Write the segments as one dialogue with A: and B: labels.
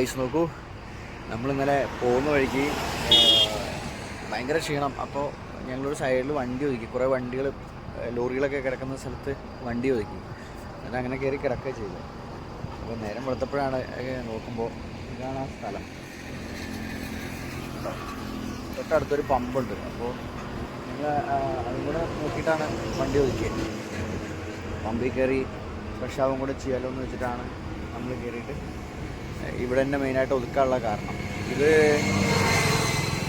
A: Guys നോക്കൂ. നമ്മളിന്നലെ പോകുന്ന വഴിക്ക് ഭയങ്കര ക്ഷീണം. അപ്പോൾ ഞങ്ങളൊരു സൈഡിൽ വണ്ടി ഒതുക്കി. കുറേ വണ്ടികൾ ലോറികളൊക്കെ കിടക്കുന്ന സ്ഥലത്ത് വണ്ടി ഒതുക്കി. എന്നിട്ട് അങ്ങനെ കയറി കിടക്കുക ചെയ്തു. അപ്പോൾ നേരം വെളുത്തപ്പോഴാണ് നോക്കുമ്പോൾ ഇതാണ് ആ സ്ഥലം? തൊട്ടടുത്തൊരു പമ്പുണ്ട്. അപ്പോൾ ഞങ്ങൾ അതും കൂടെ നോക്കിയിട്ടാണ് വണ്ടി ഒതുക്കിയത് പമ്പിൽ കയറി ഫ്രഷ് ആവും കൂടെ ചെയ്യാലോ എന്ന് വെച്ചിട്ടാണ് നമ്മൾ കയറിയിട്ട് ഇവിടെ തന്നെ മെയിനായിട്ട് ഒതുക്കാനുള്ള കാരണം. ഇത്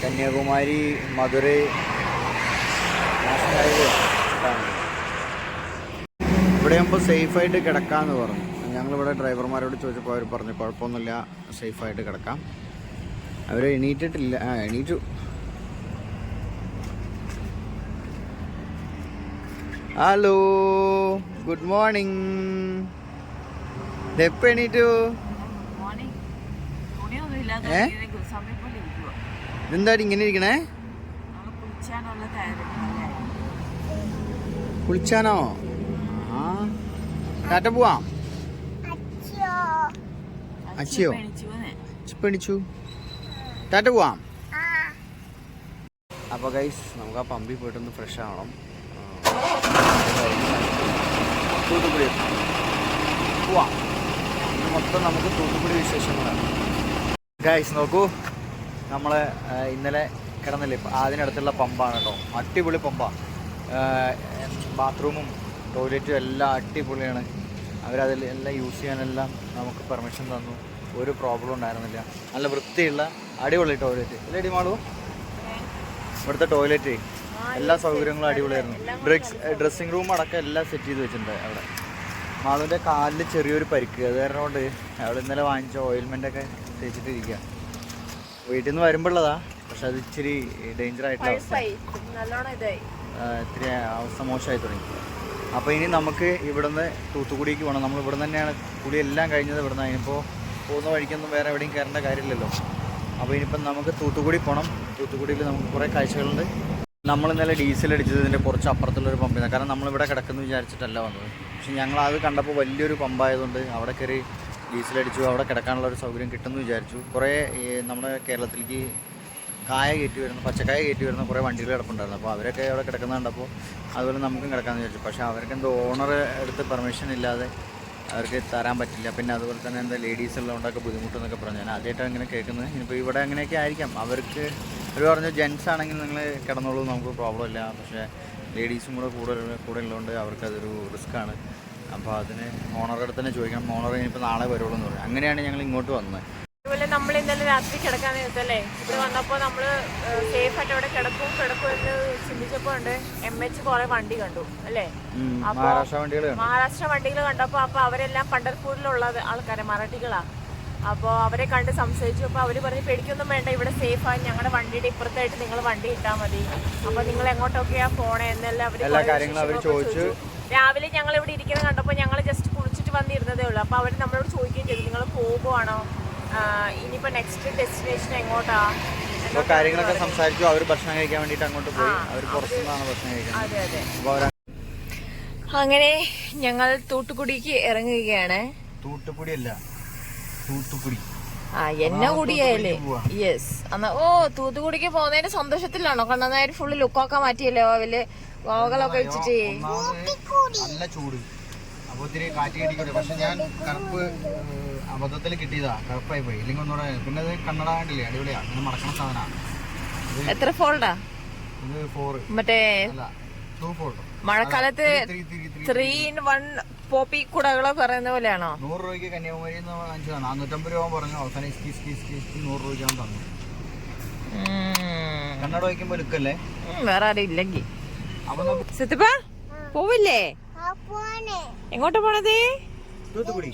A: കന്യാകുമാരി മധുരൈ ഇവിടെ ആകുമ്പോൾ സേഫായിട്ട് കിടക്കാമെന്ന് പറഞ്ഞു. ഞങ്ങളിവിടെ ഡ്രൈവർമാരോട് ചോദിച്ചപ്പോൾ അവർ പറഞ്ഞു കുഴപ്പമൊന്നുമില്ല സേഫായിട്ട് കിടക്കാം. അവർ എണീറ്റിട്ടില്ല. ആ എണീറ്റു. ഹലോ ഗുഡ് മോർണിംഗ് എപ്പോൾ എണീറ്റു. ഏ?
B: ഇങ്ങനെ
A: ഇരിക്കണേ? കുളിച്ചാനോ? ആ. പോവാം? അച്ചിയോ?
B: എണീച്ചു
A: ടാറ്റ പോവാം? അപ്പോൾ ഗൈസ് നമുക്ക് ആ പമ്പിൽ പോയിട്ടൊന്ന് ഫ്രഷ് ആവണം. തൂത്തുക്കുടി. പോവാം. മൊത്തം നമുക്ക് തൂത്തുക്കുടി വിശേഷങ്ങളാണ്. ഗൈസ് നോക്കൂ. നമ്മൾ ഇന്നലെ കിടന്നില്ലേ? ഇപ്പം അതിനടുത്തുള്ള പമ്പാണ് കേട്ടോ. അടിപൊളി പമ്പാണ് ബാത്റൂമും ടോയ്ലറ്റും എല്ലാം അടിപൊളിയാണ്. അവരതിൽ എല്ലാം യൂസ് ചെയ്യാനെല്ലാം നമുക്ക് പെർമിഷൻ തന്നു. ഒരു പ്രോബ്ലം ഉണ്ടായിരുന്നില്ല. നല്ല വൃത്തിയുള്ള അടിപൊളി ടോയ്ലറ്റ്. അല്ലേ ഡിമാളു ഇവിടുത്തെ ടോയ്ലറ്റ് എല്ലാ സൗകര്യങ്ങളും അടിപൊളിയായിരുന്നു. ഡ്രഗ്സ് ഡ്രസ്സിങ് റൂം അടക്കം എല്ലാം സെറ്റ് ചെയ്ത് വെച്ചിട്ടുണ്ട് അവിടെ. മാധുവിന്റെ കാലിൽ ചെറിയൊരു പരിക്ക്. അത് കാരണം കൊണ്ട് അവിടെ ഇന്നലെ വാങ്ങിച്ച ഓയിൽമെന്റ് ഒക്കെ തേച്ചിട്ട് ഇരിക്കുക വീട്ടിൽ നിന്ന് വരുമ്പോഴതാ പക്ഷെ അത് ഇച്ചിരി ഡേഞ്ചർ ആയിട്ടുള്ള അവസ്ഥ ഇത്തിരി അവസ്ഥ മോശമായി തുടങ്ങി. അപ്പോൾ ഇനി നമുക്ക് ഇവിടുന്ന് തൂത്തുക്കുടിക്ക് പോകണം നമ്മൾ ഇവിടെ തന്നെയാണ് കുടി എല്ലാം കഴിഞ്ഞത് ഇവിടുന്ന്. ഇനിയിപ്പോൾ പോകുന്ന വഴിക്കൊന്നും വേറെ എവിടെയും കയറേണ്ട കാര്യമില്ലല്ലോ. അപ്പോൾ ഇനിയിപ്പം നമുക്ക് തൂത്തുക്കുടി പോകണം തൂത്തുക്കുടിയിൽ നമുക്ക് കുറേ കാഴ്ചകളുണ്ട്. നമ്മൾ ഇന്നലെ ഡീസൽ അടിച്ചത് ഇതിന്റെ കുറച്ച് അപ്പുറത്തുള്ളൊരു പമ്പിൽ നിന്ന് കാരണം നമ്മളിവിടെ കിടക്കുന്നു വിചാരിച്ചിട്ടല്ല വന്നത്. പക്ഷെ ഞങ്ങൾ അത് കണ്ടപ്പോൾ വലിയൊരു പമ്പായതുകൊണ്ട് അവിടെ കയറി ഡീസൽ അടിച്ചു അവിടെ കിടക്കാനുള്ള ഒരു സൗകര്യം കിട്ടുമെന്ന് വിചാരിച്ചു. കുറേ നമ്മുടെ കേരളത്തിലേക്ക് കായ കയറ്റി വരുന്ന പച്ചക്കായ കയറ്റി വരുന്ന കുറേ വണ്ടികൾ കിടപ്പുണ്ടായിരുന്നു. അപ്പോൾ അവരൊക്കെ അവിടെ കിടക്കുന്ന കണ്ടപ്പോൾ അതുപോലെ നമുക്കും കിടക്കാമെന്ന് വിചാരിച്ചു. പക്ഷേ അവർക്ക് എന്തോ ഓണർ എടുത്ത് പെർമിഷൻ ഇല്ലാതെ അവർക്ക് തരാൻ പറ്റില്ല. പിന്നെ അതുപോലെ തന്നെ എന്താ ലേഡീസ് ഉള്ളതുകൊണ്ടൊക്കെ ബുദ്ധിമുട്ടെന്നൊക്കെ പറഞ്ഞു. ഞാൻ ആദ്യമായിട്ടാണ് ഇങ്ങനെ കേൾക്കുന്നത്. ഇനിയിപ്പോൾ ഇവിടെ അങ്ങനെയൊക്കെ ആയിരിക്കാം. അവർക്ക് അവർ പറഞ്ഞു ജെൻസ് ആണെങ്കിൽ നിങ്ങൾ കിടന്നോളൂ നമുക്ക് പ്രോബ്ലം ഇല്ല. പക്ഷേ ലേഡീസും കൂടെ കൂടെ കൂടെ ഉള്ളതുകൊണ്ട് അവർക്കതൊരു റിസ്ക്കാണ് അപ്പോൾ അതിന് ഓണറുടെ അടുത്ത് തന്നെ ചോദിക്കണം. ഓണർ ഇനിയിപ്പോൾ നാളെ വരുള്ളൂ എന്ന് പറയും. അങ്ങനെയാണ് ഞങ്ങൾ ഇങ്ങോട്ട് വന്നത്.
B: അതുപോലെ നമ്മൾ ഇന്നലെ രാത്രി കിടക്കാൻ നേരത്തല്ലേ? ഇവിടെ വന്നപ്പോൾ നമ്മൾ സേഫ് ആയിട്ട് അവിടെ കിടക്കും കിടക്കും എന്ന് ചിന്തിച്ചപ്പോൾ ഉണ്ട് എം എച്ച് കുറെ വണ്ടി കണ്ടു അല്ലേ?
A: മഹാരാഷ്ട്ര വണ്ടികൾ
B: മഹാരാഷ്ട്ര വണ്ടികൾ കണ്ടപ്പോൾ അപ്പോൾ അവരെല്ലാം പണ്ടർപൂരിലുള്ള ആൾക്കാരെ മറാഠികളാ. അപ്പോൾ അവരെ കണ്ട് സംസാരിച്ചു അപ്പോൾ അവർ പറഞ്ഞ് പേടിക്കൊന്നും വേണ്ട ഇവിടെ സേഫ് സേഫാണ് ഞങ്ങളുടെ വണ്ടിയുടെ ഇപ്പുറത്തായിട്ട് നിങ്ങൾ വണ്ടി ഇട്ടാൽ മതി. അപ്പോൾ നിങ്ങൾ എങ്ങോട്ടൊക്കെയാ പോണേ? എന്നെല്ലാം അവർ
A: ചോദിച്ചു.
B: രാവിലെ ഞങ്ങൾ ഇവിടെ ഇരിക്കുന്നത് കണ്ടപ്പോൾ ഞങ്ങൾ ജസ്റ്റ് കുളിച്ചിട്ട് വന്നിരുന്നതേ ഉള്ളൂ. അപ്പോൾ അവർ നമ്മളോട് ചോദിക്കുകയും ചെയ്തു നിങ്ങൾ പോകുവാണോ? ഇനിയിപ്പോൾ നെക്സ്റ്റ് ഡെസ്റ്റിനേഷൻ എങ്ങോട്ടാ?
A: കാര്യങ്ങളൊക്കെ സംസാരിച്ചു. അവർ ഭക്ഷണം കഴിക്കാൻ വേണ്ടിയിട്ട് അങ്ങോട്ട് പോയി. അവർ പുറത്തുനിന്നാണ് ഭക്ഷണം കഴിക്കുന്നത്.
B: അതെ അതെ. അങ്ങനെ ഞങ്ങൾ തൂട്ടുകുടിക്ക് ഇറങ്ങുകയാണ്.
A: തൂട്ടുപുടിയല്ല തൂത്തുക്കുടി.
B: ആ എന്നെ കൂടിയായാലേ. യെസ് എന്നാ ഓ തൂത്തുകുടിക്ക് പോകുന്നതിന്റെ സന്തോഷത്തിലാണോ? കണ്ണനായിട്ട് ഫുള്ള് ലുക്കൊക്കെ മാറ്റിയല്ലോ അവൽ ഗോകളൊക്കെ വെച്ചിട്ട്
A: നല്ല ചൂട്. അപ്പോൾ ഒത്തിരി കാറ്റ് കിട്ടിക്കൂടെ പക്ഷെ ഞാൻ കറുപ്പ് അബദ്ധത്തിൽ കിട്ടിയതാ. കറുപ്പായി പോയി. ഇല്ലെങ്കിൽ ഒന്നുകൂടെ പിന്നെ അത് കണ്ണട കണ്ടില്ലേ? അടിപൊളിയാ. അങ്ങനെ മറക്കണ സാധനമാണ്
B: എത്ര ഫോൾഡാ?
A: ഇത് ഫോർ
B: മറ്റേ
A: ടു ഫോർ
B: മഴക്കാലത്ത് ത്രീ ഇൻ വൺ പോപ്പി കുടകളോ പറയുന്ന പോലെയാണോ?
A: നൂറ് രൂപയ്ക്ക് കന്യാകുമാരി വാങ്ങിച്ചതാണ്. നാനൂറ്റമ്പത് രൂപ പറഞ്ഞു. അവസാനം ഇസ്കി ഇസ്കി ഇസ്കി ഇസ്കി നൂറ് രൂപയ്ക്ക് അവൻ തന്നു. കണ്ണട വയ്ക്കുമ്പോൾ ലുക്കല്ലേ
B: വേറെ ആരും ഇല്ലെങ്കി.
A: അപ്പൊ നമുക്ക്
B: സിത്തിപ്പ പോവില്ലേ? എങ്ങോട്ട് പോണത്?
A: തൂത്തുക്കുടി.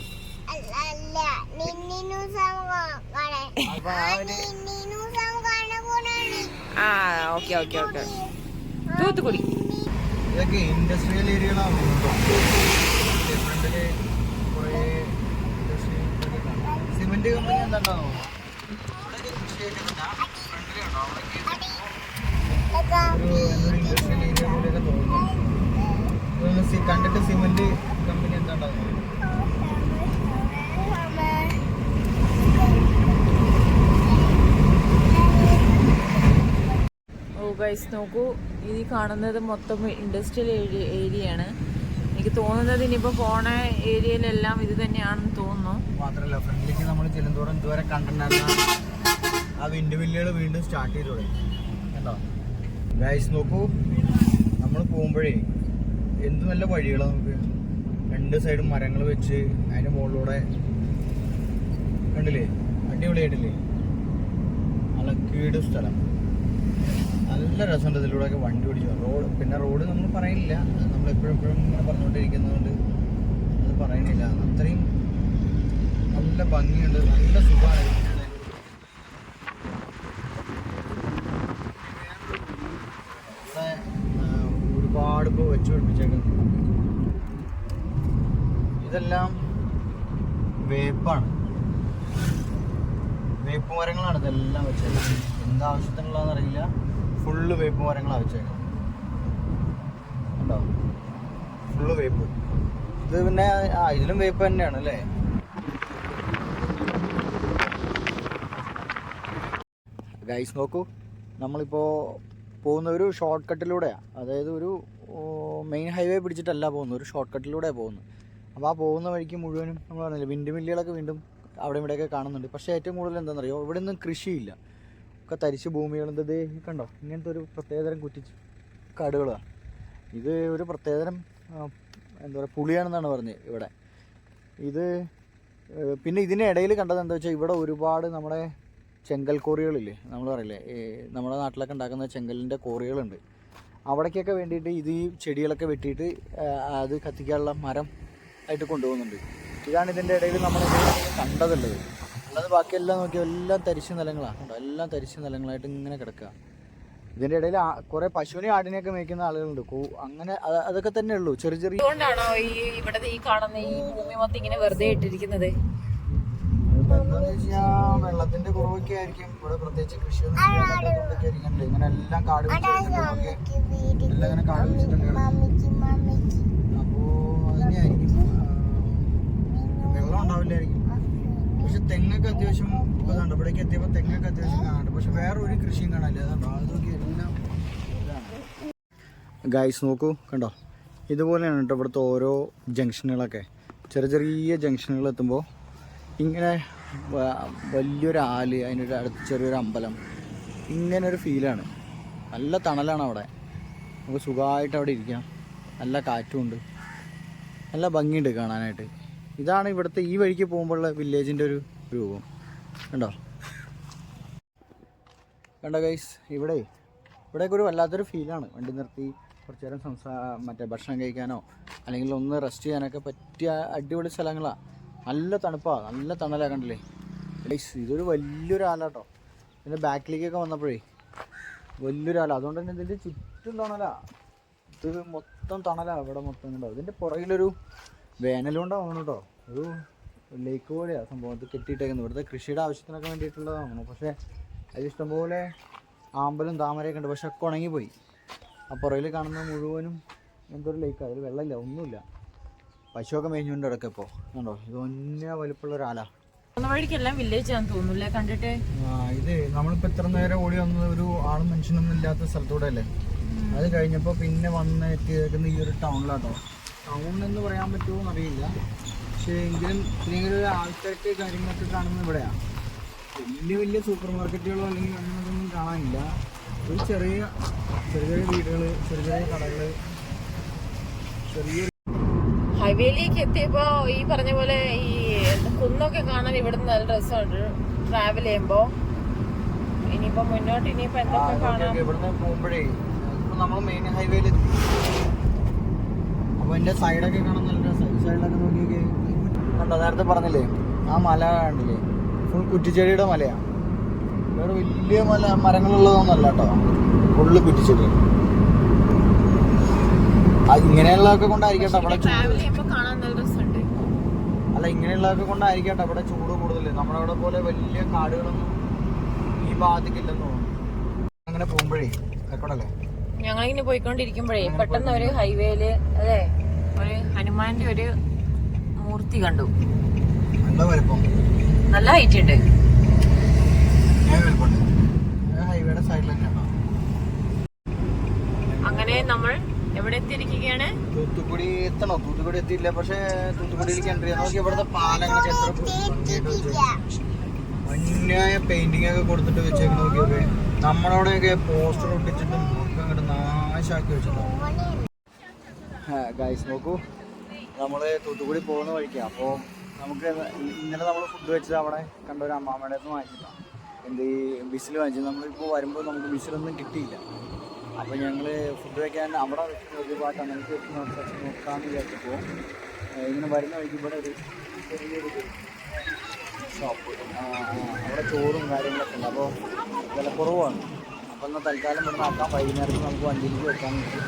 A: ആ
B: ഓക്കെ ഓക്കെ ഓക്കെ. തൂത്തുകുടി
A: ഇതൊക്കെ ഇൻഡസ്ട്രിയൽ ഏരിയകളാണ് സിമെന്റ് കമ്പനി എന്താണോ കൃഷി തോന്നുന്നു പോലെ തോന്നുന്നു. കണ്ടിട്ട് സിമെന്റ് കമ്പനി എന്താണ്ടാവും
B: ഗൈസ് നോക്കൂ. ഇത് കാണുന്നത് മൊത്തം ഇൻഡസ്ട്രിയൽ ഏരിയയാണ് എനിക്ക് തോന്നുന്നത് ഇനിയിപ്പോൾ പോണ ഏരിയയിലെല്ലാം ഇത് തന്നെയാണെന്ന് തോന്നുന്നു.
A: മാത്രമല്ല ഫ്രണ്ടിലേക്ക് നമ്മൾ ചെല്ലുന്തോറും ഇതുവരെ കണ്ടിട്ടുണ്ടായിരുന്ന ആ വിൻഡ് വില്ലുകൾ വീണ്ടും സ്റ്റാർട്ട് ചെയ്തു കണ്ടോ? ഗൈസ് നോക്കൂ. നമ്മൾ പോകുമ്പോഴേ എന്ത് നല്ല വഴികളാണ് നമുക്ക്. രണ്ട് സൈഡും മരങ്ങൾ വെച്ച് അതിന്റെ മുകളിലൂടെ കണ്ടില്ലേ? അടിപൊളിയായിട്ടില്ലേ? അലക്കീട് സ്ഥലം. നല്ല രസമുണ്ട് ഇതിലൂടെയൊക്കെ വണ്ടി ഓടിച്ചു. റോഡ് പിന്നെ റോഡ് നമ്മൾ പറയില്ല നമ്മൾ എപ്പോഴും എപ്പോഴും ഇങ്ങനെ പറഞ്ഞുകൊണ്ടിരിക്കുന്നതുകൊണ്ട് അത് പറയുന്നില്ല അത്രയും നല്ല ഭംഗിയുണ്ട്. നല്ല സുഖമാണ് ഇതിന്റെ ഇവിടെ, ആ, ഒരുപാട് ഇപ്പോൾ വെച്ച് പിടിപ്പിച്ചേക്കുന്നത് ഇതെല്ലാം വേപ്പാണ്. വേപ്പ് മരങ്ങളാണ് ഇതെല്ലാം വെച്ചേക്കുന്നത്. എന്താവശ്യത്തിനുള്ളതെന്ന് അറിയില്ല. ഫുള്ള് വേപ്പ് മരങ്ങളാണ് വെച്ചേക്കുന്നത്. ഉണ്ടോ ഫുള്ള് വേപ്പ്. ഇത് പിന്നെ ആ ഇതിലും വേപ്പ് തന്നെയാണ് അല്ലേ? ഗൈസ് നോക്കൂ. നമ്മളിപ്പോൾ പോകുന്ന ഒരു ഷോർട്ട് കട്ടിലൂടെയാണ് അതായത് ഒരു മെയിൻ ഹൈവേ പിടിച്ചിട്ടല്ല പോകുന്നത്. ഒരു ഷോർട്ട് കട്ടിലൂടെ പോകുന്നത്. അപ്പോൾ ആ പോകുന്ന വഴിക്ക് മുഴുവനും നമ്മൾ പറഞ്ഞില്ലേ വിൻഡ് മില്ലുകളൊക്കെ വീണ്ടും അവിടെ ഇവിടെയൊക്കെ കാണുന്നുണ്ട്. പക്ഷേ ഏറ്റവും കൂടുതൽ എന്താണെന്നറിയോ? ഇവിടെ ഒന്നും കൃഷിയില്ല. ഒക്കെ തരിശ് ഭൂമികൾ ഇത് കണ്ടോ? ഇങ്ങനത്തെ ഒരു പ്രത്യേകതരം കുറ്റി കാടുകളാണ്. ഇത് ഒരു പ്രത്യേകതരം എന്താ പറയുക പുളിയാണെന്നാണ് പറഞ്ഞത് ഇവിടെ. ഇത് പിന്നെ പിന്നെ ഇതിനിടയിൽ കണ്ടത് എന്താ വെച്ചാൽ ഇവിടെ ഒരുപാട് നമ്മുടെ ചെങ്കൽ കോറികളില്ലേ? നമ്മൾ പറയില്ലേ നമ്മുടെ നാട്ടിലൊക്കെ ഉണ്ടാക്കുന്ന ചെങ്കലിന്റെ കോറികളുണ്ട്. അവിടേക്കൊക്കെ വേണ്ടിയിട്ട് ഇത് ഈ ചെടികളൊക്കെ വെട്ടിയിട്ട് അത് കത്തിക്കാനുള്ള മരം ആയിട്ട് കൊണ്ടുപോകുന്നുണ്ട്. ഇതാണ് ഇതിന്റെ ഇടയിൽ നമ്മൾ കണ്ടതുള്ളത്. അല്ലാതെ ബാക്കിയെല്ലാം നോക്കിയാൽ എല്ലാം തരിശ് നിലങ്ങളാണ് കണ്ടോ? എല്ലാം തരിശ് നിലങ്ങളായിട്ട് ഇങ്ങനെ കിടക്കുക ഇതിന്റെ ഇടയിൽ കുറേ പശുവിനെ ആടിനെയൊക്കെ മേയ്ക്കുന്ന ആളുകളുണ്ട്. അങ്ങനെ അതൊക്കെ തന്നെ ഉള്ളൂ. ചെറിയ ചെറിയ
B: ഈ ഇവിടെ ഈ കാണുന്ന ഈ ഭൂമി മൊത്തം ഇങ്ങനെ വെറുതെ ഇട്ടിരിക്കുന്നത്?
A: എന്താന്ന് വെള്ളത്തിന്റെ കുറവൊക്കെ ആയിരിക്കും. ഇവിടെ പ്രത്യേകിച്ച് കൃഷിയൊന്നും ചെയ്യാൻ പറ്റാത്തതുകൊണ്ടൊക്കെ ഇങ്ങനെ എല്ലാം കാട് പിടിച്ചിട്ടുണ്ട് എല്ലാം ഇങ്ങനെ കാട് പിടിച്ചിട്ടുണ്ട് അപ്പോ അതിനായിരിക്കും വെള്ളം ഉണ്ടാവില്ലായിരിക്കും. പക്ഷെ തെങ്ങൊക്കെ അത്യാവശ്യം ഇപ്പൊ കണ്ടോ ഇവിടേക്ക് എത്തിയപ്പോ തെങ്ങൊക്കെ അത്യാവശ്യം കാണുന്നുണ്ട് പക്ഷെ വേറെ ഒരു കൃഷിയും കാണാനില്ല. അതുണ്ടോ അതൊക്കെ എല്ലാം ഗൈസ് നോക്കൂ കണ്ടോ? ഇതുപോലെയാണ് കേട്ടോ ഇവിടുത്തെ ഓരോ ജംഗ്ഷനുകളൊക്കെ. ചെറിയ ചെറിയ ജംഗ്ഷനുകൾ എത്തുമ്പോൾ ഇങ്ങനെ വലിയൊരു ആൽ അതിനൊരു അടുത്ത് ചെറിയൊരു അമ്പലം. ഇങ്ങനെ ഒരു ഫീലാണ്. നല്ല തണലാണ് അവിടെ. നമുക്ക് സുഖമായിട്ട് അവിടെ ഇരിക്കാം. നല്ല കാറ്റുമുണ്ട്. നല്ല ഭംഗിയുണ്ട് കാണാനായിട്ട്. ഇതാണ് ഇവിടുത്തെ ഈ വഴിക്ക് പോകുമ്പോഴുള്ള വില്ലേജിന്റെ ഒരു രൂപം. കണ്ടോ? കണ്ടോ ഗൈസ് ഇവിടെ ഇവിടെയൊക്കെ ഒരു വല്ലാത്തൊരു ഫീലാണ് വണ്ടി നിർത്തി കുറച്ച് നേരം സംസാ മറ്റേ ഭക്ഷണം കഴിക്കാനോ അല്ലെങ്കിൽ ഒന്ന് റെസ്റ്റ് ചെയ്യാനൊക്കെ പറ്റിയ അടിപൊളി സ്ഥലങ്ങളാണ് നല്ല തണുപ്പാണ് നല്ല തണലാണ് കണ്ടില്ലേ? ഇതൊരു വലിയൊരു ആലാട്ടോ ഇതിന്റെ ബാക്കിലേക്കൊക്കെ വന്നപ്പോഴേ വലിയൊരു ആല. അതുകൊണ്ട് തന്നെ ഇതിന്റെ ചുറ്റും തണലാ. ഇത് മൊത്തം തണലാണ് ഇവിടെ മൊത്തം ഉണ്ടാവും ഇതിന്റെ പുറകിലൊരു വേനലുണ്ടാവണം കേട്ടോ ഒരു ലേക്ക് പോലെയാണ് സംഭവം. കെട്ടിയിട്ടേക്കുന്നത്. ഇവിടുത്തെ കൃഷിയുടെ ആവശ്യത്തിനൊക്കെ വേണ്ടിയിട്ടുള്ളതാണ് പക്ഷേ അതിൽ ഇഷ്ടംപോലെ ആമ്പലും താമരയൊക്കെ ഉണ്ട്. പക്ഷെ ഒക്കെ ഉണങ്ങിപ്പോയി. ആ പുറകിൽ കാണുന്ന മുഴുവനും എന്തൊരു ലേക്കാണ് ലേക്ക് അതിൽ വെള്ളമില്ല ഒന്നുമില്ല. പശുവൊക്കെ മേഞ്ഞുകൊണ്ട് കിടക്കുക ഇപ്പോൾ കണ്ടോ? ഇത് ഒന്നേ വലുപ്പുള്ള ഒരാളാ
B: പോകുന്ന വഴിക്കെല്ലാം വില്ലേജ് ആണെന്ന് തോന്നുന്നില്ല കണ്ടിട്ട്
A: ഇത് നമ്മളിപ്പോൾ ഇത്ര നേരം ഓടി വന്നത് ഒരു ആളും മനുഷ്യനൊന്നും ഇല്ലാത്ത സ്ഥലത്തൂടെ അല്ലേ അത് കഴിഞ്ഞപ്പോൾ പിന്നെ വന്ന് എത്തിയേക്കുന്ന ഈ ഒരു ടൗണിലാട്ടോ. ടൗൺ എന്ന് പറയാൻ പറ്റുമോ എന്നറിയില്ല. പക്ഷേ എങ്കിലും ഇല്ലെങ്കിൽ ഒരു ആൾക്കാർക്ക് കാര്യങ്ങളൊക്കെ കാണുന്നത് ഇവിടെയാ. വലിയ വലിയ സൂപ്പർ മാർക്കറ്റുകളോ അല്ലെങ്കിൽ അങ്ങനെയൊന്നും കാണാനില്ല. ഒരു ചെറിയ ചെറിയ ചെറിയ വീടുകൾ ചെറിയ ചെറിയ കടകൾ ചെറിയ
B: ഹൈവേയിലേക്ക് എത്തിയപ്പോ ഈ പറഞ്ഞ പോലെ ഈ കുന്നൊക്കെ കാണാൻ ഇവിടുന്ന് നല്ല രസമുണ്ട്. ട്രാവൽ ചെയ്യുമ്പോ. ഇനിയിപ്പോ മുന്നോട്ട് ഇനിയിപ്പോ എന്തൊക്കെ കാണാം?
A: ഇവിടുന്ന് പോകുമ്പോഴേ നമ്മൾ മെയിൻ ഹൈവേയിൽ സൈഡൊക്കെ കാണാൻ നല്ല സൈഡിലൊക്കെ നോക്കിയൊക്കെ കണ്ടോ? നേരത്തെ പറഞ്ഞില്ലേ? ആ മല കണ്ടില്ലേ? ഫുൾ കുറ്റിച്ചെടിയുടെ മലയാ. വേറെ വലിയ മല മരങ്ങളുള്ളതൊന്നല്ല കേട്ടോ. ഫുള്ള് കുറ്റിച്ചെടി. ഇങ്ങനെയുള്ളതൊക്കെ കൊണ്ടായിരിക്കട്ടെ അവിടെ അല്ല ഇങ്ങനെയുള്ളതൊക്കെ കൊണ്ടായിരിക്കട്ടെ അവിടെ ചൂട് കൂടുതൽ നമ്മുടെ അവിടെ പോലെ വലിയ കാടുകളൊന്നും ഈ ഭാഗത്തേക്കില്ലെന്ന് തോന്നുന്നു. അങ്ങനെ പോകുമ്പോഴേ ആയിക്കോട്ടല്ലേ
B: ഞങ്ങളിങ്ങനെ പോയിക്കൊണ്ടിരിക്കുമ്പോഴേ പെട്ടെന്ന് ഒരു ഹൈവേയിൽ അതെ ഒരു ഹനുമാന്റെ ഒരു മൂർത്തി കണ്ടു.
A: നല്ല വലുപ്പം.
B: നല്ല ഹൈറ്റ് ഉണ്ട്?
A: അങ്ങനെ
B: നമ്മൾ എവിടെ എത്തിയിരിക്കുകയാണ്?
A: തൂത്തുക്കുടി എത്തണോ? തൂത്തുക്കുടി എത്തിയില്ല. പക്ഷേ തൂത്തുക്കുടിയിലേക്ക് എൻട്രി നോക്കി ഇവിടുത്തെ പാലങ്ങളൊക്കെ എത്ര. മഞ്ഞായ പെയിന്റിംഗ് ഒക്കെ കൊടുത്തിട്ട് വെച്ചേക്ക് നോക്കിയൊക്കെ നമ്മളവിടെയൊക്കെ പോസ്റ്റർ ഒട്ടിച്ചിട്ടും ഒക്കെ അങ്ങോട്ട് നാശാക്കി വെച്ചിട്ടുണ്ടാവും ഗൈസ് നോക്കൂ. നമ്മൾ തൂത്തുക്കുടി പോകുന്ന വഴിക്ക്. അപ്പോൾ നമുക്ക് ഇന്നലെ നമ്മൾ ഫുഡ് വെച്ചത് അവിടെ കണ്ട ഒരു അമ്മാമ്മയുടെ അടുത്ത് വാങ്ങിച്ചിട്ടാണ് എന്ത് ഈ ബിസിൽ വാങ്ങിച്ചത്. നമ്മളിപ്പോൾ വരുമ്പോൾ നമുക്ക് ബിസിലൊന്നും കിട്ടിയില്ല. അപ്പോൾ ഞങ്ങൾ ഫുഡ് വയ്ക്കാൻ അവിടെ വെച്ചിട്ട് വെച്ച് നോക്കാം നോക്കാമെന്ന് വിചാരിച്ചപ്പോൾ ഇങ്ങനെ വരുന്ന വഴിക്ക് ഇവിടെ ഒരു ചെറിയൊരു ഷോപ്പ് അവിടെ ചോറും കാര്യങ്ങളൊക്കെ ഉണ്ട്. അപ്പോൾ വില കുറവാണ്. അപ്പോൾ എന്നാൽ തൽക്കാലം ഇവിടെ നോക്കാം വൈകുന്നേരത്ത് നമുക്ക് വണ്ടിയിലേക്ക് വെക്കാൻ ഉണ്ട്.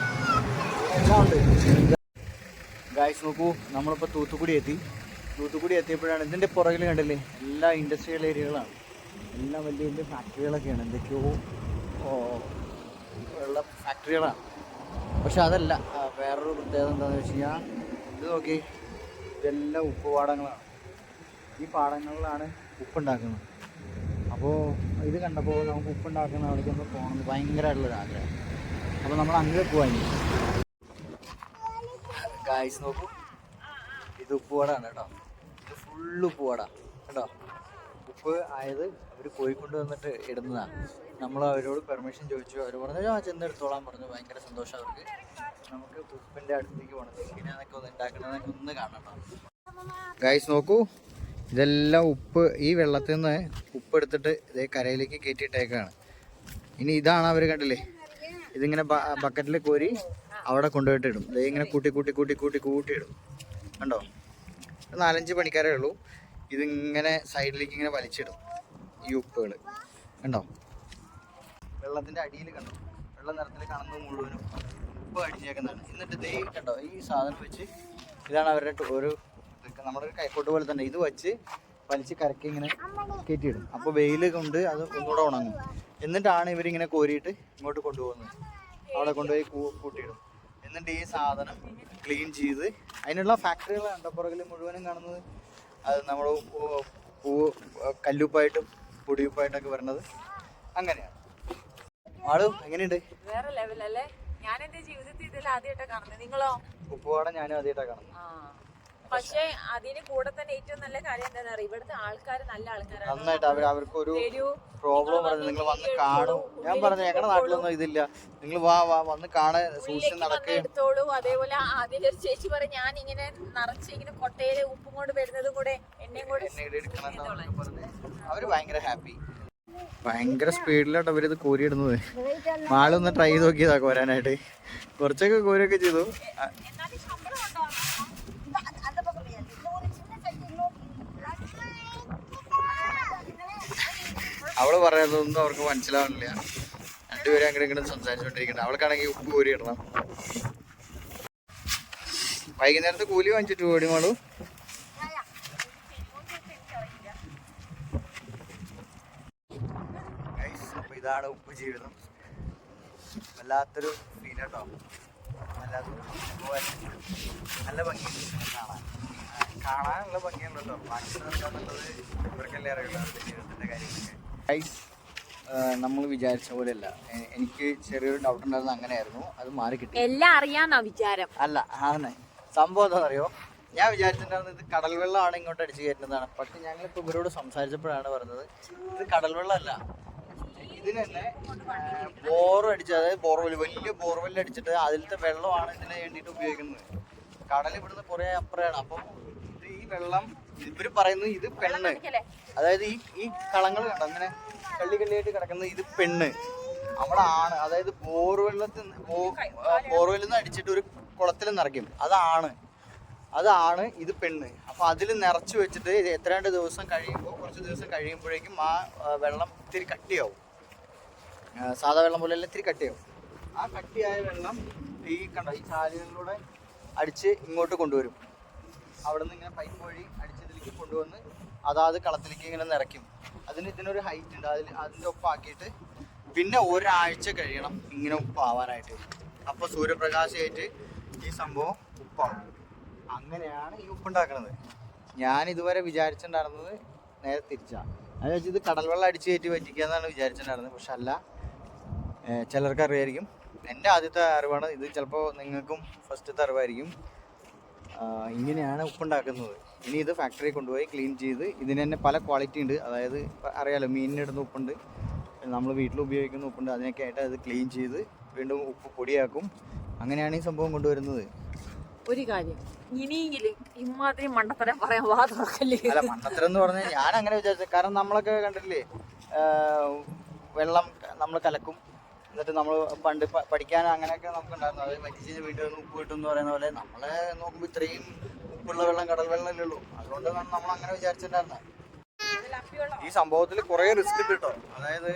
A: ഗായ്സ് നോക്കൂ നമ്മളിപ്പോൾ തൂത്തുക്കുടി എത്തി. തൂത്തുക്കുടി എത്തിയപ്പോഴാണ് ഇതിന്റെ പുറകിൽ കണ്ടല്ലേ? എല്ലാ ഇൻഡസ്ട്രിയൽ ഏരിയകളാണ് എല്ലാം വലിയ വലിയ ഫാക്ടറികളൊക്കെയാണ് എന്തൊക്കെയോ ഉള്ള ഫാക്ടറികളാണ്. പക്ഷെ അതല്ല വേറൊരു പ്രത്യേകത എന്താണെന്ന് വെച്ച് കഴിഞ്ഞാൽ ഇത് നോക്കി ഇതെല്ലാം ഉപ്പ് പാടങ്ങളാണ്. ഈ പാടങ്ങളിലാണ് ഉപ്പുണ്ടാക്കുന്നത്. അപ്പോൾ ഇത് കണ്ടപ്പോൾ നമുക്ക് ഉപ്പുണ്ടാക്കുന്ന അവിടേക്ക് നമ്മൾ പോകണമെന്ന് ഭയങ്കരമായിട്ടുള്ളൊരു ആഗ്രഹം. അപ്പോൾ നമ്മൾ അങ്ങനെ പോകാൻ ഗായ്സ് നോക്കൂ. ഇത് ഉപ്പുവടാണ് കേട്ടോ. ഇത് ഫുള്ള് ഉപ്പുവട കേട്ടോ. ഉപ്പ് ആയത് അവർ കോഴിക്കൊണ്ട് വന്നിട്ട് ഇടുന്നതാണ്. നമ്മൾ അവരോട് പെർമിഷൻ ചോദിച്ചു. അവർ പറഞ്ഞു ആ ചെന്നെടുത്തോളാൻ പറഞ്ഞു. ഭയങ്കര സന്തോഷം അവർക്ക്. നമുക്ക് ഉപ്പിന്റെ അടുത്തേക്ക് പോകണം എങ്ങനെയാണെന്നൊക്കെ ഒന്ന് ഉണ്ടാക്കണമെന്നൊക്കെ ഒന്ന് കാണണം ഗൈസ് നോക്കൂ. ഇതെല്ലാം ഉപ്പ് ഈ വെള്ളത്തിൽ നിന്ന് ഉപ്പ് എടുത്തിട്ട് ഇതേ കരയിലേക്ക് കയറ്റിയിട്ടേക്കാണ്. ഇനി ഇതാണ് അവർ കണ്ടില്ലേ? ഇതിങ്ങനെ ബക്കറ്റിൽ കോരി അവിടെ കൊണ്ടുപോയിട്ട് ഇടും. ഇതേ ഇങ്ങനെ കൂട്ടി കൂട്ടി കൂട്ടി കൂട്ടി കൂട്ടി ഇടും. കണ്ടോ? നാലഞ്ച് പണിക്കാരേ ഉള്ളൂ. ഇതിങ്ങനെ സൈഡിലേക്ക് ഇങ്ങനെ വലിച്ചിടും. ഈ ഉപ്പുകൾ കണ്ടോ? വെള്ളത്തിന്റെ അടിയിൽ കണ്ടോ? വെള്ളം നിറത്തിൽ കാണുന്നത് മുഴുവനും ഉപ്പ് അടിഞ്ഞേക്കുന്നതാണ്. എന്നിട്ട് ദേ കണ്ടോ ഈ സാധനം വെച്ച് ഇതാണ് അവരുടെ ഒരു നമ്മുടെ ഒരു കൈക്കോട്ട് പോലെ തന്നെ. ഇത് വെച്ച് വലിച്ച് കരക്കി ഇങ്ങനെ കയറ്റിയിടും. അപ്പോൾ വെയിൽ കൊണ്ട് അത് ഒന്നുകൂടെ ഉണങ്ങും. എന്നിട്ടാണ് ഇവരിങ്ങനെ കോരിയിട്ട് ഇങ്ങോട്ട് കൊണ്ടുപോകുന്നത്. അവിടെ കൊണ്ടുപോയി കൂട്ടിയിടും. എന്നിട്ട് ഈ സാധനം ക്ലീൻ ചെയ്ത് അതിനുള്ള ഫാക്ടറികളാണ് അണ്ടപ്പുറകിൽ പുറകിൽ മുഴുവനും കാണുന്നത് അത് നമ്മൾ പൂ കല്ലുപ്പായിട്ടും പൊടിയുപ്പായിട്ടൊക്കെ വരുന്നത് അങ്ങനെയാണ്. ആളും എങ്ങനെയുണ്ട്?
B: വേറെ ലെവലല്ലേ ഞാൻ എന്റെ ജീവിതത്തിൽ ഇതിൽ ആദ്യമായിട്ടാണ് കാണുന്നത്. നിങ്ങളോ?
A: ഉപ്പുപാടം ഞാനും ആദ്യമായിട്ടാണ് കാണുന്നത്.
B: പക്ഷേ അതിന് കൂടെ തന്നെ ഏറ്റവും നല്ല കാര്യം എന്താണെന്ന് അറിയാം? ഇവിടുത്തെ ആൾക്കാർ നല്ല ആൾക്കാരാണ്.
A: നന്നായിട്ട് അവർ അവർക്ക്
B: ഒരു
A: പ്രോബ്ലം പറഞ്ഞു നിങ്ങൾ വന്ന് കാണും. ഞാൻ പറഞ്ഞു ഞങ്ങളുടെ നാട്ടിലൊന്നും ഇതില്ല. നിങ്ങൾ വാ വാ വന്ന് കാണാൻ സൂക്ഷിച്ച് നടക്കുകയും
B: എടുത്തോളൂ. അതേപോലെ ആദ്യം ഒരു ചേച്ചി പറയും ഞാൻ ഇങ്ങനെ നിറച്ച് ഇങ്ങനെ കൊട്ടയിൽ ഉപ്പും കൊണ്ട് വരുന്നതും കൂടെ എന്നെയും കൂടെ
A: എന്നെ ഇവിടെ എടുക്കണം അവർ പറഞ്ഞ്. അവർ ഭയങ്കര ഹാപ്പി ഭയങ്കര സ്പീഡിലാട്ടോ അവരിത് കോരിയിടുന്നത്. മാളൊന്ന് ട്രൈ ചെയ്ത് നോക്കിയതാ കോരാനായിട്ട്. കുറച്ചൊക്കെ കോരൊക്കെ ചെയ്തു ആ,
B: എന്നാലും ശമ്പളം ഉണ്ടോ
A: അവൾ പറയുന്നതൊന്നും അവർക്ക് മനസ്സിലാവണില്ല രണ്ടുപേരും അങ്ങനെ ഇങ്ങനെ സംസാരിച്ചോണ്ടിരിക്കണം അവൾക്കാണെങ്കിൽ ഉപ്പ് കോരി ഇടണം. വൈകുന്നേരത്തെ കൂലി വാങ്ങിച്ചിട്ട് ഓടി മോളു. ഇതാണ് ഉപ്പ് ജീവിതം. വല്ലാത്തൊരു ഫീൽ കേട്ടോ. നല്ല ഭംഗിയുണ്ട് കാണാൻ. കാണാനുള്ള ഭംഗിയുണ്ടല്ലോ ബാക്കി എന്താന്നുള്ളത് ഇവർക്കല്ലേ അറിയില്ല ജീവിതത്തിന്റെ കാര്യങ്ങളൊക്കെ. ഗൈസ് നമ്മൾ വിചാരിച്ച പോലെയല്ല. അല്ല എനിക്ക് ചെറിയൊരു ഡൗട്ട് ഉണ്ടായിരുന്നു അങ്ങനെയായിരുന്നു. അത് മാറി കിട്ടി.
B: എല്ലാം അറിയാന്നാ വിചാരം.
A: അല്ല ആണ്. സംഭവം അറിയോ ഞാൻ വിചാരിച്ചിട്ടുണ്ടായിരുന്നത് ഇത് കടൽ വെള്ളമാണ് ഇങ്ങോട്ട് അടിച്ചു കയറ്റുന്നതാണ്. പക്ഷെ ഞങ്ങളിപ്പോൾ ഇവരോട് സംസാരിച്ചപ്പോഴാണ് പറഞ്ഞത് ഇത് കടൽ വെള്ളമല്ല ഇതിന് തന്നെ ബോർ അടിച്ച് അതായത് ബോർവെൽ വലിയ ബോർവെൽ അടിച്ചിട്ട് അതിലത്തെ വെള്ളമാണ് ഇതിന് വേണ്ടിയിട്ട് ഉപയോഗിക്കുന്നത്. കടൽ ഇവിടുന്ന് കുറേ അപ്പുറമാണ് അപ്പം ഇത് ഈ വെള്ളം ഇവർ പറയുന്നത് ഇത് പെണ്ണ്. അതായത് ഈ ഈ കളങ്ങൾ കണ്ടോ? അങ്ങനെ കള്ളി കള്ളിയായിട്ട് കിടക്കുന്നത് ഇത് പെണ്ണ്. അവിടെ ആണ്. അതായത് ബോർവെള്ളത്തിൽ ബോർവെല്ലിൽ നിന്ന് അടിച്ചിട്ട് ഒരു കുളത്തിൽ നിറയ്ക്കും അതാണ് അതാണ് ഇത് പെണ്ണ്. അപ്പൊ അതിൽ നിറച്ചു വെച്ചിട്ട് എത്ര എത്രയാണ്ട് ദിവസം കഴിയുമ്പോൾ കുറച്ച് ദിവസം കഴിയുമ്പോഴേക്കും ആ വെള്ളം ഇത്തിരി കട്ടിയാവും. സാധാ വെള്ളം പോലെ ഇത്തിരി കട്ടിയാവും. ആ കട്ടിയായ വെള്ളം ഈ കണ്ടോ ഈ ചാലുകളിലൂടെ അടിച്ച് ഇങ്ങോട്ട് കൊണ്ടുവരും. അവിടെ നിന്ന് ഇങ്ങനെ പൈപ്പ് വഴി അടിച്ചതിലേക്ക് കൊണ്ടുവന്ന് അതാത് കളത്തിലേക്ക് ഇങ്ങനെ നിറയ്ക്കും. അതിന് ഇതിനൊരു ഹൈറ്റ് ഉണ്ട്. അതിൽ അതിന്റെ ഒപ്പാക്കിയിട്ട് പിന്നെ ഒരാഴ്ച കഴിയണം ഇങ്ങനെ ഉപ്പാവാനായിട്ട്. അപ്പോൾ സൂര്യപ്രകാശമായിട്ട് ഈ സംഭവം ഉപ്പാവും. അങ്ങനെയാണ് ഈ ഉപ്പുണ്ടാക്കുന്നത് ഞാൻ ഇതുവരെ വിചാരിച്ചിട്ടുണ്ടായിരുന്നത് നേരെ തിരിച്ചാണ് അത് വെച്ചാൽ ഇത് കടൽവെള്ളം അടിച്ച് കയറ്റി പറ്റിക്കുക എന്നാണ് വിചാരിച്ചിട്ടുണ്ടായിരുന്നത്. പക്ഷെ അല്ല ചിലർക്ക് അറിയായിരിക്കും. എന്റെ ആദ്യത്തെ അറിവാണ് ഇത് ചിലപ്പോൾ നിങ്ങൾക്കും ഫസ്റ്റത്തെ അറിവായിരിക്കും. ഇങ്ങനെയാണ് ഉപ്പുണ്ടാക്കുന്നത്. ഇനി ഇത് ഫാക്ടറി കൊണ്ടുപോയി ക്ലീൻ ചെയ്ത് ഇതിന് തന്നെ പല ക്വാളിറ്റി ഉണ്ട്. അതായത് അറിയാലോ മീനിനിടുന്ന ഉപ്പുണ്ട്. നമ്മൾ വീട്ടിൽ ഉപയോഗിക്കുന്ന ഉപ്പുണ്ട്. അതിനൊക്കെ ആയിട്ട് അത് ക്ലീൻ ചെയ്ത് വീണ്ടും ഉപ്പ് പൊടിയാക്കും. അങ്ങനെയാണ് ഈ സംഭവം കൊണ്ടുവരുന്നത്.
B: ഒരു കാര്യം ഇനിയെങ്കിലും ഇമാതിരി മണ്ടത്തരം പറയാൻ വാ തുറക്കല്ലേ?
A: അല്ല മണ്ടത്തരം എന്ന് പറഞ്ഞാൽ ഞാൻ അങ്ങനെ വിചാരിച്ചത്. കാരണം നമ്മളൊക്കെ കണ്ടിട്ടില്ലേ വെള്ളം നമ്മൾ കലക്കും. എന്നിട്ട് നമ്മൾ പണ്ട് പഠിക്കാൻ അങ്ങനെയൊക്കെ നമുക്ക് ഉണ്ടായിരുന്നു അത് വറ്റിച്ച് വീട്ടിൽ നിന്ന് ഉപ്പ് കിട്ടും എന്ന് പറയുന്ന പോലെ നമ്മളെ നോക്കുമ്പോൾ ഇത്രയും ഉപ്പുള്ള വെള്ളം കടൽ വെള്ളമല്ലേ ഉള്ളൂ. അതുകൊണ്ടാണ് നമ്മൾ അങ്ങനെ വിചാരിച്ചിട്ടുണ്ടായിരുന്നത് ഈ സംഭവത്തിൽ കുറേ റിസ്ക് ഉണ്ട് കേട്ടോ അതായത്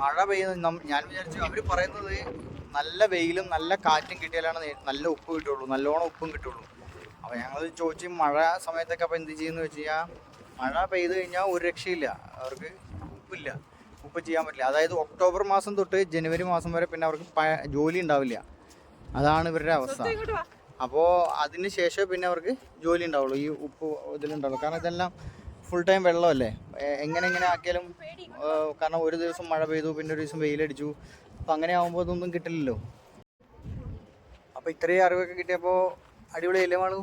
A: മഴ പെയ്യുന്ന ഞാൻ വിചാരിച്ചു അവർ പറയുന്നത് നല്ല വെയിലും നല്ല കാറ്റും കിട്ടിയാലാണ് നല്ല ഉപ്പ് കിട്ടുള്ളൂ. നല്ലോണം ഉപ്പും കിട്ടുള്ളൂ. അപ്പോൾ ഞങ്ങൾ ചോദിച്ചു മഴ സമയത്തൊക്കെ അപ്പോൾ എന്ത് ചെയ്യുന്നു വെച്ച് കഴിഞ്ഞാൽ മഴ പെയ്ത് കഴിഞ്ഞാൽ ഒരു രക്ഷയില്ല. അവർക്ക് ഉപ്പില്ല. ഉപ്പ് ചെയ്യാൻ പറ്റില്ല. അതായത് ഒക്ടോബർ മാസം തൊട്ട് ജനുവരി മാസം വരെ പിന്നെ അവർക്ക് ജോലി ഉണ്ടാവില്ല. അതാണ് ഇവരുടെ അവസ്ഥ. അപ്പോൾ അതിന് ശേഷം പിന്നെ അവർക്ക് ജോലി ഉണ്ടാവുള്ളൂ. ഈ ഉപ്പ് ഇതിലുണ്ടാവുള്ളൂ. കാരണം ഇതെല്ലാം ഫുൾ ടൈം വെള്ളമല്ലേ? എങ്ങനെ എങ്ങനെ ആക്കിയാലും കാരണം ഒരു ദിവസം മഴ പെയ്തു പിന്നെ ഒരു ദിവസം വെയിലടിച്ചു. അപ്പം അങ്ങനെ ആകുമ്പോൾ ഇതൊന്നും കിട്ടില്ലല്ലോ. അപ്പോൾ ഇത്രയും അറിവൊക്കെ കിട്ടിയപ്പോൾ അടിപൊളിയല്ലേ മാളു?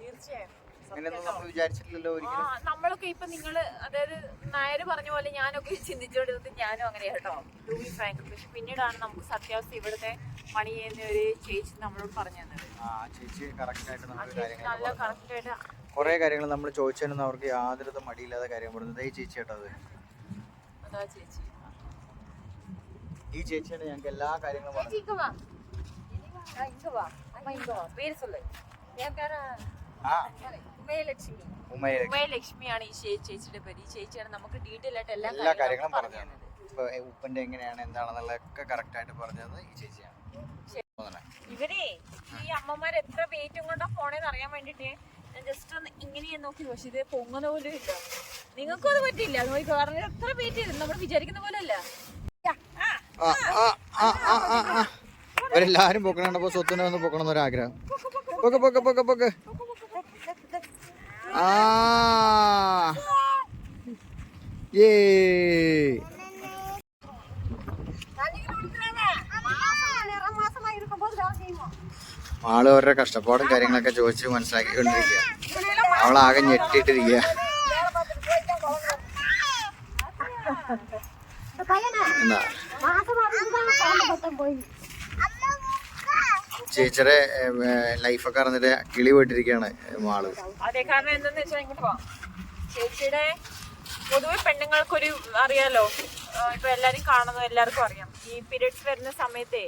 B: തീർച്ചയായും.
A: അങ്ങനെയൊന്നും നമ്മൾ വിചാരിച്ചിട്ടില്ലല്ലോ
B: ആ,
A: ഒരിക്കലും
B: നമ്മളൊക്കെ ഇപ്പൊ നിങ്ങള് അതായത് നായര് പറഞ്ഞ പോലെ ഞാനൊക്കെ ചിന്തിച്ചോണ്ടിരുന്നത് ഞാനും അങ്ങനെയാ കേട്ടോ ടു ബി ഫ്രാങ്ക് പക്ഷെ പിന്നീടാണ് നമുക്ക് സത്യാവസ്ഥ ഇവിടുത്തെ പണി ചെയ്യുന്ന ഒരു ചേച്ചി നമ്മളോട് പറഞ്ഞു തന്നത്
A: ആ ചേച്ചി കറക്റ്റായിട്ട്
B: ആ
A: നമ്മൾ
B: ചേച്ചി
A: കാര്യങ്ങൾ
B: നല്ല കറക്റ്റ് ആയിട്ട്
A: കുറേ കാര്യങ്ങൾ നമ്മൾ ചോദിച്ചതിനൊന്നും അവർക്ക് യാതൊരു മടിയില്ലാതെ കാര്യം പറഞ്ഞത് ഈ ചേച്ചി കേട്ടോ അത്
B: അതാ ചേച്ചി
A: ഈ ചേച്ചിയാണ് ഞങ്ങൾക്ക് എല്ലാ കാര്യങ്ങളും പറഞ്ഞത്
B: ചേച്ചി ഇങ്ങ വാ ആ, ഇങ്ങ വാ അമ്മ ഇങ്ങ വാ പേര് சொல்லு என் பேர
A: ആ
B: ഉമയലക്ഷ്മി. ഉമയലക്ഷ്മിയാണ് ഈ ചേച്ചിയുടെ പേര്. ഈ ചേച്ചിയാണ് നമുക്ക് ഡീറ്റെയിൽ ആയിട്ട് എല്ലാ
A: കാര്യങ്ങളും പറഞ്ഞു
B: ഉപ്പന്റെ
A: തന്നത്. ഇപ്പൊ ഉപ്പിന്റെ എങ്ങനെയാണ് എന്താണെന്നുള്ളതൊക്കെ കറക്റ്റ് ആയിട്ട് പറഞ്ഞത് ഈ ചേച്ചിയാണ്.
B: ഇവരെ ഈ അമ്മമാർ എത്ര വെയിറ്റും കൊണ്ടാ പോണേന്ന് അറിയാൻ വേണ്ടിട്ട് ഞാൻ ജസ്റ്റ് ഒന്ന് ഇങ്ങനെ നോക്കി പക്ഷെ ഇത് പൊങ്ങുന്ന പോലും ഇല്ല. നിങ്ങൾക്കും അത് പറ്റില്ല നോക്കി കാരണം എത്ര വെയിറ്റ് ചെയ്തു? നമ്മൾ വിചാരിക്കുന്ന പോലെ അല്ല
A: ആ, ആ, ആ, ആ, ആ, ആ. ഇവരെല്ലാരും പൊക്കണപ്പോ സ്വത്തിനെ ഒന്ന് പൊക്കണം എന്നൊരാഗ്രഹം പൊക്കെ പൊക്കെ പൊക്കെ പൊക്കെ. ആ. ഏ ആൾ അവരുടെ കഷ്ടപ്പാടും കാര്യങ്ങളൊക്കെ ചോദിച്ച് മനസ്സിലാക്കിക്കൊണ്ടിരിക്കുക. അവളാകെ ഞെട്ടിയിട്ടിരിക്കുക എന്താ? ചേച്ചിയുടെ ലൈഫൊക്കെ അറിഞ്ഞിട്ട് കിളി പോയിട്ടിരിക്കുകയാണ് മാൾ.
B: അതെ കാരണം എന്താന്ന് വെച്ചാൽ ഇങ്ങോട്ട് പോവാം. ചേച്ചിയുടെ പൊതുവെ പെണ്ണുങ്ങൾക്കൊരു അറിയാലോ ഇപ്പൊ എല്ലാരും കാണുന്നു എല്ലാവർക്കും അറിയാം. ഈ പീരിയഡ്സ് വരുന്ന സമയത്തേ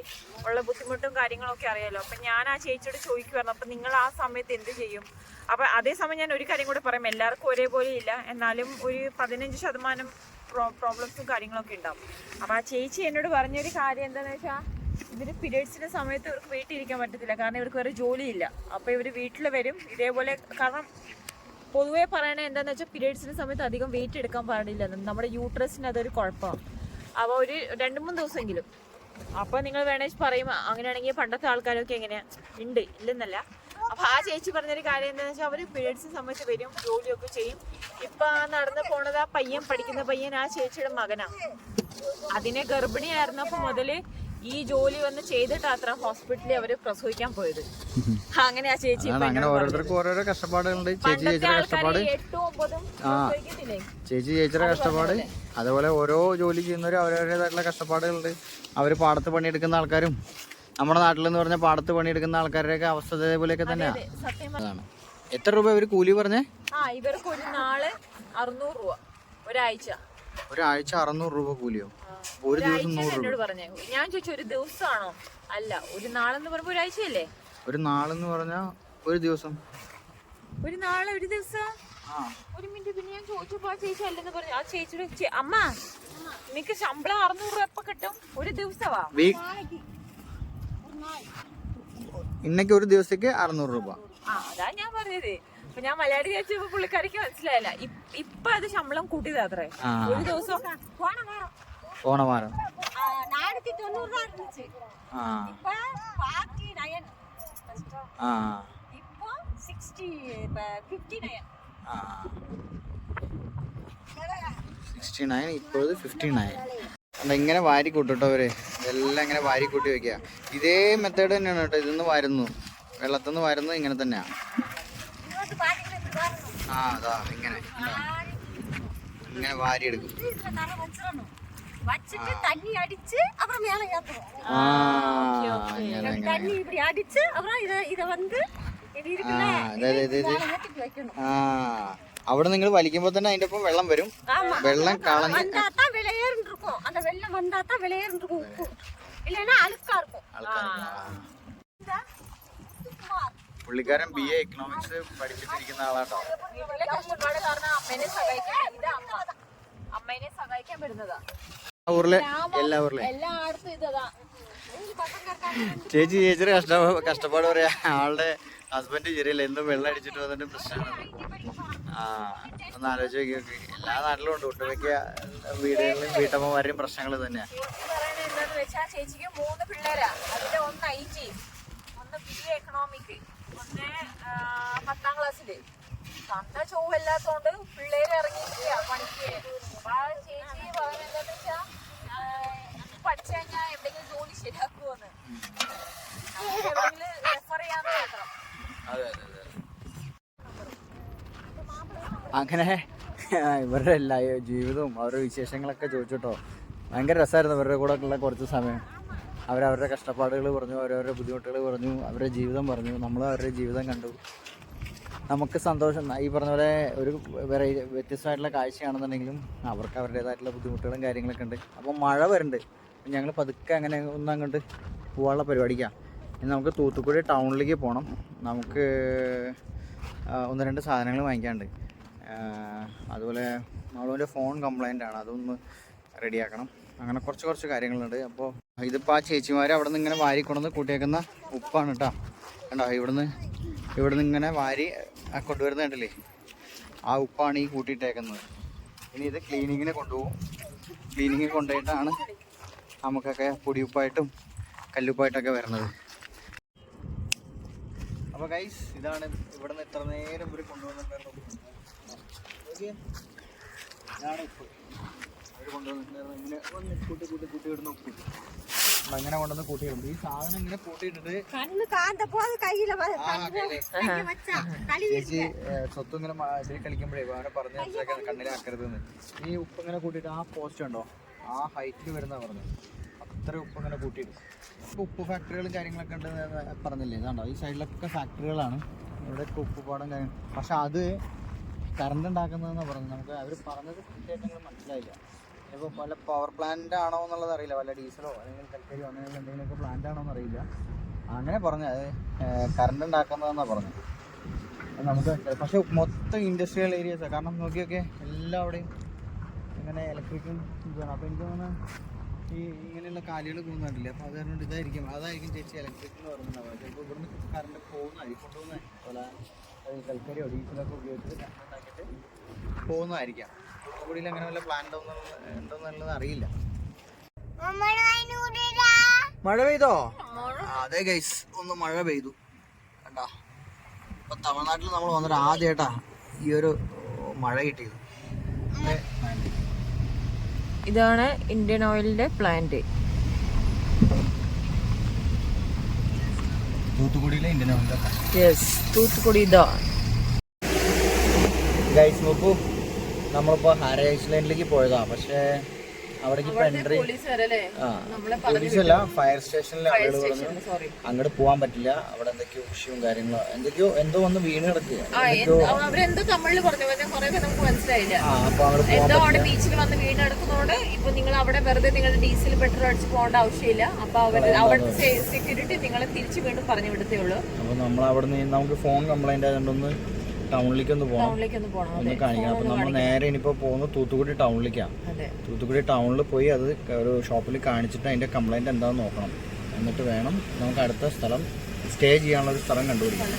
B: ഉള്ള ബുദ്ധിമുട്ടും കാര്യങ്ങളൊക്കെ അറിയാലോ. അപ്പൊ ഞാൻ ആ ചേച്ചിയോട് ചോദിക്കുമായിരുന്നു അപ്പൊ നിങ്ങൾ ആ സമയത്ത് എന്ത് ചെയ്യും? അപ്പൊ അതേസമയം ഞാൻ ഒരു കാര്യം കൂടെ പറയാം എല്ലാവർക്കും ഒരേപോലെ ഇല്ല. എന്നാലും ഒരു പതിനഞ്ച് ശതമാനം പ്രോബ്ലംസും കാര്യങ്ങളൊക്കെ ഉണ്ടാവും. അപ്പൊ ആ ചേച്ചി എന്നോട് പറഞ്ഞൊരു കാര്യം എന്താണെന്ന് വെച്ചാൽ ഇവർ പീരീഡ്സിന്റെ സമയത്ത് ഇവർക്ക് വീട്ടിൽ ഇരിക്കാൻ പറ്റത്തില്ല. കാരണം ഇവർക്ക് വേറെ ജോലിയില്ല. അപ്പൊ ഇവർ വീട്ടിൽ വരും. ഇതേപോലെ കാരണം പൊതുവേ പറയണേ എന്താന്ന് വെച്ചാൽ പീരിയഡ്സിന്റെ സമയത്ത് അധികം വെയിറ്റ് എടുക്കാൻ പാടില്ല. നമ്മുടെ യൂട്രസിന് അതൊരു കുഴപ്പമാണ് അപ്പോൾ ഒരു രണ്ട് മൂന്ന് ദിവസമെങ്കിലും. അപ്പോൾ നിങ്ങൾ വേണേൽ പറയും അങ്ങനെയാണെങ്കിൽ പണ്ടത്തെ ആൾക്കാരൊക്കെ എങ്ങനെയാ? ഉണ്ട്. ഇല്ലെന്നല്ല. അപ്പോൾ ആ ചേച്ചി പറഞ്ഞൊരു കാര്യം എന്താണെന്ന് വെച്ചാൽ അവർ പീരീഡ്സിന് സമയത്ത് വരും ജോലിയൊക്കെ ചെയ്യും. ഇപ്പം ആ നടന്നു പോണത് ആ പയ്യൻ പഠിക്കുന്ന പയ്യൻ ആ ചേച്ചിയുടെ മകനാണ് അതിനെ ഗർഭിണിയായിരുന്നപ്പോൾ മുതൽ ഈ ജോലി വന്ന് ചെയ്തിട്ട് അത്ര ഹോസ്പിറ്റലിൽ അവർ പ്രസവിക്കാൻ പോയത്. അങ്ങനെ ആ ചേച്ചി
A: അങ്ങനെ ഓരോരുത്തർക്കും ഓരോരോ കഷ്ടപ്പാടുകളുണ്ട്. ചേച്ചി ചേച്ചിയുടെ കഷ്ടപ്പാട്.
B: പ്രസവിക്കത്തില്ലേ?
A: ചേച്ചി ചേച്ചിയുടെ കഷ്ടപ്പാട്. അതുപോലെ ഓരോ ജോലി ചെയ്യുന്നവരും അവരവരുടേതായിട്ടുള്ള കഷ്ടപ്പാടുകളുണ്ട്. അവർ പാടത്ത് പണിയെടുക്കുന്ന ആൾക്കാരും നമ്മുടെ നാട്ടിൽ എന്ന് പറഞ്ഞാൽ പാടത്ത് പണിയെടുക്കുന്ന ആൾക്കാരുടെയൊക്കെ അവസ്ഥ ഇതേപോലെയൊക്കെ തന്നെയാണ് അതാണ്. എത്ര രൂപ ഇവർ കൂലി പറഞ്ഞേ?
B: ആ ഇവർക്ക് ഒരു നാൾ അറുന്നൂറ് രൂപ. ഒരാഴ്ച.
A: ഒരാഴ്ച അറുന്നൂറ് രൂപ കൂലിയോ? ഒരു ദിവസം നൂറ് രൂപ.
B: എന്നോട് ഞാൻ ചോദിച്ചു ഒരു ദിവസമാണോ അല്ല ഒരു നാളെന്ന് പറയുമ്പോ ഒരാഴ്ചയല്ലേ?
A: ഒരു നാളെന്ന് പറഞ്ഞാൽ ഒരു ദിവസം.
B: ഒരു നാളെ ഒരു ദിവസം?
A: ആ.
B: ഒരു മിനിറ്റ് പിന്നെ ഞാൻ ചോദിച്ചപ്പോ ആ ചേച്ചി അല്ലെന്ന് പറഞ്ഞു. ആ ചേച്ചിയുടെ ചേ- അമ്മ നിനക്ക് ശമ്പളം അറുന്നൂറ് രൂപ എപ്പോ കിട്ടും? ഒരു ദിവസമാ
A: വീക്ക് ഇന്നേക്ക് ഒരു ദിവസത്തേക്ക് അറുന്നൂറ് രൂപ.
B: ആ അതാ ഞാൻ പറഞ്ഞത്. അപ്പൊ ഞാൻ മലയാളി ചോദിച്ചപ്പോ പുള്ളിക്കാരിക്ക് മനസ്സിലായില്ല ഇപ്- ഇപ്പൊ അത് ശമ്പളം കൂട്ടിയതാ അത്രേ
A: ആ
B: ഒരു ദിവസം
A: ഓണമാരം
C: நானூத்தி தொண்ணூறு ரூபா இருந்துச்சு
A: ആ
C: இப்ப ஃபார்ட்டி நயன்
A: ആ
C: இப்போ சிக்ஸ்டி ஃபிஃப்டி நயன்
A: ആ സിക്സ്റ്റി നയൻ ഇപ്പോൾ ഫിഫ്റ്റി നയൻ ഇങ്ങനെ വാരി കൂട്ടോ അവര് ഇതെല്ലാം ഇങ്ങനെ വാരി കൂട്ടി വെക്കുക ഇതേ മെത്തേഡ് തന്നെയാണ് കേട്ടോ ഇതിന്ന് വരുന്നു വെള്ളത്തിൽ നിന്ന് വരുന്നത് ഇങ്ങനെ തന്നെയാണ് ആ അതാ ഇങ്ങനെ ഇങ്ങനെ
C: വാരിയെടുക്കും வச்சுட்டு தண்ணி அடிச்சு அப்புறம் மேலே
A: ஏத்துறோம்
C: தண்ணி இப்படி அடிச்சு அப்புறம் இதை இதை வந்து
A: അവിടെ നിങ്ങൾ വലിക്കുമ്പോ തന്നെ അതിന്റെ ഒപ്പം വെള്ളം വരും വെള്ളം കളഞ്ഞ്
C: அந்த வெள்ளம் வந்தா தான் விளையாண்டு இருக்கும் உப்பு இல்லைன்னா அழுக்கா இருக்கும்
A: പുള്ളിക്കാരൻ ബി എ എക്കണോമിക്സ് പഠിച്ചിട്ടിരിക്കുന്ന ആളാട്ടോ.
B: അമ്മേനെ സഹായിക്കാൻ
A: ഊരിലെ എല്ലാ ഊരിലെ. ചേച്ചി ചേച്ചിയുടെ കഷ്ട കഷ്ടപ്പാട് പറയാ ആളുടെ ഹസ്ബൻഡ് ശരിയല്ല എന്തും വെള്ളം അടിച്ചിട്ട് വന്നിട്ട് പ്രശ്നമാണ്. ആ ഒന്ന് ആലോചിച്ച് നോക്കി എല്ലാ നാട്ടിലും ഉണ്ട്. ഒട്ടുമിക്ക വീടുകളിലും വീട്ടമ്മമാരുടെയും പ്രശ്നങ്ങൾ തന്നെയാ.
B: ചേച്ചി പറയണത് ചേച്ചിക്ക് മൂന്ന് പിള്ളേരാ. അതിന്റെ ഒന്ന് ഐ ടി ഒന്ന് ബി എക്കണോമിക് ഒന്ന് പത്താം ക്ലാസ്സിൽ. തന്ന ചൊവ്വല്ലാത്തോണ്ട് പിള്ളേര് ഇറങ്ങിയിട്ടില്ല പണിക്ക്. അപ്പൊ ആ ചേച്ചി പറയുന്നത് എന്താന്ന് വെച്ചാ പഠിച്ചു എവിടെയെങ്കിലും ജോലി ശരിയാക്കുമെന്ന് എവിടെയെങ്കിലും റെഫർ ചെയ്യാന്ന് മാത്രം
A: അതെ അതെ അതെ. അങ്ങനെ ഇവരുടെ എല്ലാ ജീവിതവും അവരുടെ വിശേഷങ്ങളൊക്കെ ചോദിച്ചിട്ടോ. ഭയങ്കര രസമായിരുന്നു ഇവരുടെ കൂടെ ഉള്ള കുറച്ച് സമയം. അവരവരുടെ കഷ്ടപ്പാടുകൾ പറഞ്ഞു അവരവരുടെ ബുദ്ധിമുട്ടുകൾ പറഞ്ഞു അവരുടെ ജീവിതം പറഞ്ഞു നമ്മൾ അവരുടെ ജീവിതം കണ്ടു. നമുക്ക് സന്തോഷം. ഈ പറഞ്ഞ പോലെ ഒരു വെറൈ വ്യത്യസ്തമായിട്ടുള്ള കാഴ്ചയാണെന്നുണ്ടെങ്കിലും അവർക്ക് അവരുടേതായിട്ടുള്ള ബുദ്ധിമുട്ടുകളും കാര്യങ്ങളൊക്കെ ഉണ്ട്. അപ്പോൾ മഴ വരുന്നുണ്ട് ഞങ്ങൾ പതുക്കെ അങ്ങനെ ഒന്ന് അങ്ങോട്ട് പോകാനുള്ള പരിപാടിക്കാണ്. ഇനി നമുക്ക് തൂത്തുക്കുടി ടൗണിലേക്ക് പോകണം. നമുക്ക് ഒന്ന് രണ്ട് സാധനങ്ങൾ വാങ്ങിക്കാണ്ട് അതുപോലെ നമ്മളൊരു ഫോൺ കംപ്ലൈന്റ് ആണ്. അതൊന്ന് റെഡിയാക്കണം അങ്ങനെ കുറച്ച് കുറച്ച് കാര്യങ്ങളുണ്ട്. അപ്പോൾ ഇതിപ്പോൾ ആ ചേച്ചിമാർ അവിടെ നിന്ന് ഇങ്ങനെ വാരി കൊണ്ടുവന്ന് കൂട്ടിയേക്കുന്ന ഉപ്പാണ് കേട്ടോ. കണ്ടോ ഇവിടുന്ന് ഇവിടുന്ന് ഇങ്ങനെ വാരി കൊണ്ടുവരുന്നുണ്ടല്ലേ ആ ഉപ്പാണ് ഈ കൂട്ടിയിട്ടേക്കുന്നത്. ഇനി ഇത് ക്ലീനിങ്ങിന് കൊണ്ടുപോകും. ക്ലീനിങ്ങിന് കൊണ്ടുപോയിട്ടാണ് നമുക്കൊക്കെ പൊടിയുപ്പായിട്ടും കല്ലുപ്പായിട്ടൊക്കെ വരുന്നത്. അപ്പോൾ ഗൈസ് ഇതാണ് ഇവിടെ നിന്ന് ഇത്ര നേരം ഇവർ കൊണ്ടുവന്നിട്ടുണ്ടായിരുന്നു. ഇതാണ് ഉപ്പ്. അവർ കൊണ്ടുവന്നിട്ടുണ്ടായിരുന്നു ഇങ്ങനെ കൂട്ടി കൂട്ടി കൂട്ടി ഇടുന്ന ഉപ്പ് അങ്ങനെ കൊണ്ടുവന്ന് കൂട്ടിയിട്ടുണ്ട് ഈ സാധനം ഇങ്ങനെ കൂട്ടിയിട്ടിട്ട് ചേച്ചി സ്വത്തും ഇങ്ങനെ ഇതിൽ കളിക്കുമ്പോഴേ വേറെ പറഞ്ഞ മനസ്സിലാക്കാൻ കണ്ണിലാക്കരുതെന്ന് ഈ ഉപ്പ് ഇങ്ങനെ കൂട്ടിയിട്ട് ആ പോസ്റ്റ് ഉണ്ടോ? ആ ഹൈറ്റിൽ വരുന്ന പറഞ്ഞു അത്ര ഉപ്പ് ഇങ്ങനെ കൂട്ടിയിടും. ഉപ്പ് ഫാക്ടറികളും കാര്യങ്ങളൊക്കെ ഉണ്ട് പറഞ്ഞില്ലേ? ഇതാണ്ടോ? ഈ സൈഡിലൊക്കെ ഫാക്ടറികളാണ് ഇവിടെ ഉപ്പ് പാടം കാര്യങ്ങൾ പക്ഷെ അത് കറണ്ട് ഉണ്ടാക്കുന്നതെന്നാണ് പറഞ്ഞത്. നമുക്ക് അവർ പറഞ്ഞത് കൃത്യമായിട്ട് മനസ്സിലായില്ല. ഇപ്പോൾ വല്ല പവർ പ്ലാന്റ് ആണോ എന്നുള്ളത് അറിയില്ല. വല്ല ഡീസലോ അല്ലെങ്കിൽ കൽക്കരിയോ അങ്ങനെ എന്തെങ്കിലുമൊക്കെ പ്ലാന്റ് ആണോ എന്നറിയില്ല അങ്ങനെ പറഞ്ഞു അത് കറണ്ട് ഉണ്ടാക്കുന്നതെന്നാണ് പറഞ്ഞത്. നമുക്ക് പക്ഷെ മൊത്തം ഇൻഡസ്ട്രിയൽ ഏരിയസ് കാരണം നോക്കിയൊക്കെ എല്ലാവിടെയും ഇങ്ങനെ ഇലക്ട്രിക്കും ഇതാണ്. അപ്പോൾ എനിക്ക് തോന്നുന്നു ഈ ഇങ്ങനെയുള്ള കാലുകൾ പോകുന്നുണ്ടല്ലേ അപ്പോൾ അത് കാരണം ഇതായിരിക്കും. അതായിരിക്കും ചേച്ചി ഇലക്ട്രിക് എന്ന് അപ്പോൾ ചിലപ്പോൾ ഇവിടുന്ന് കറണ്ട് പോകുന്നതായിരിക്കും കൊണ്ടുപോകുന്നത് പോലെ കൽക്കരിയോ ഡീസലൊക്കെ ഉപയോഗിച്ച് കറണ്ട് ഉണ്ടാക്കിയിട്ട് പോകുന്നതായിരിക്കാം. തൂത്തുക്കുടിയിൽ അങ്ങനെ വല്ല പ്ലാൻ ഉണ്ടോ ഉണ്ടോന്നുള്ളത് അറിയില്ല. മഴ പെയ്തോ? ആ, അതെ ഗൈസ് ഒന്ന് മഴ പെയ്തു. കണ്ടാ? ഇപ്പൊ തമിഴ്നാട്ടിൽ നമ്മൾ വന്നിട്ട് ആദ്യമായിട്ടാ ഈ ഒരു മഴ കിട്ടിയത്.
B: ഇതാണ് ഇന്ത്യൻ ഓയിലിന്റെ പ്ലാന്റ്
A: തൂത്തുക്കുടിയിലെ ഇന്ത്യൻ ഓയിലിന്റെ
B: യെസ് തൂത്തുക്കുടി ഇതാ.
A: ഗൈസ് നോക്കൂ. നമ്മളിപ്പോ ഹാര ഐസ്ലൻഡിലേക്ക് പോയതാ. പക്ഷേ അവിടേക്ക് ഇപ്പൊ എൻട്രി പോലീസല്ല ഫയർ സ്റ്റേഷനിലെ ആളുകൾ പറഞ്ഞു
B: സോറി
A: അങ്ങോട്ട് പോകാൻ പറ്റില്ല. അവിടെ എന്തൊക്കെയോ ഇഷ്യൂവും കാര്യങ്ങളോ എന്തൊക്കെയോ എന്തോ ഒന്ന് വീണ്
B: കിടക്കുകയാണ് അവരെന്തോ തമിഴിൽ പറഞ്ഞു. നമുക്ക് മനസ്സിലായില്ല.
A: അവിടെ
B: എന്തോ അവിടെ ബീച്ചിൽ വന്ന് ഇപ്പൊ നിങ്ങൾ അവിടെ വെറുതെ നിങ്ങളുടെ ഡീസൽ പെട്രോൾ അടിച്ച് പോകേണ്ട ആവശ്യമില്ല. അപ്പൊ അവർ അവിടുത്തെ സെക്യൂരിറ്റി നിങ്ങളെ തിരിച്ചു വീണ്ടും പറഞ്ഞു വിടത്തേ ഉള്ളൂ.
A: അപ്പൊ നമ്മൾ അവിടെ നിന്ന് നമുക്ക് ഫോൺ കംപ്ലൈന്റ് ആയതുകൊണ്ടൊന്ന് ടൗണിലേക്ക് ഒന്ന് പോകണം
B: ടൗണിലേക്ക് ഒന്ന് പോകണം
A: ഒന്ന് കാണിക്കണം. അപ്പൊ നമ്മൾ നേരെ ഇനിയിപ്പോ പോകുന്നത് തൂത്തുക്കുടി ടൗണിലേക്കാണ്
B: അതെ.
A: തൂത്തുക്കുടി ടൗണിൽ പോയി അത് ഒരു ഷോപ്പിൽ കാണിച്ചിട്ട് അതിന്റെ കംപ്ലൈന്റ് എന്താണെന്ന് നോക്കണം. എന്നിട്ട് വേണം നമുക്ക് അടുത്ത സ്ഥലം സ്റ്റേ ചെയ്യാനുള്ള ഒരു സ്ഥലം കണ്ടുപിടിക്കണം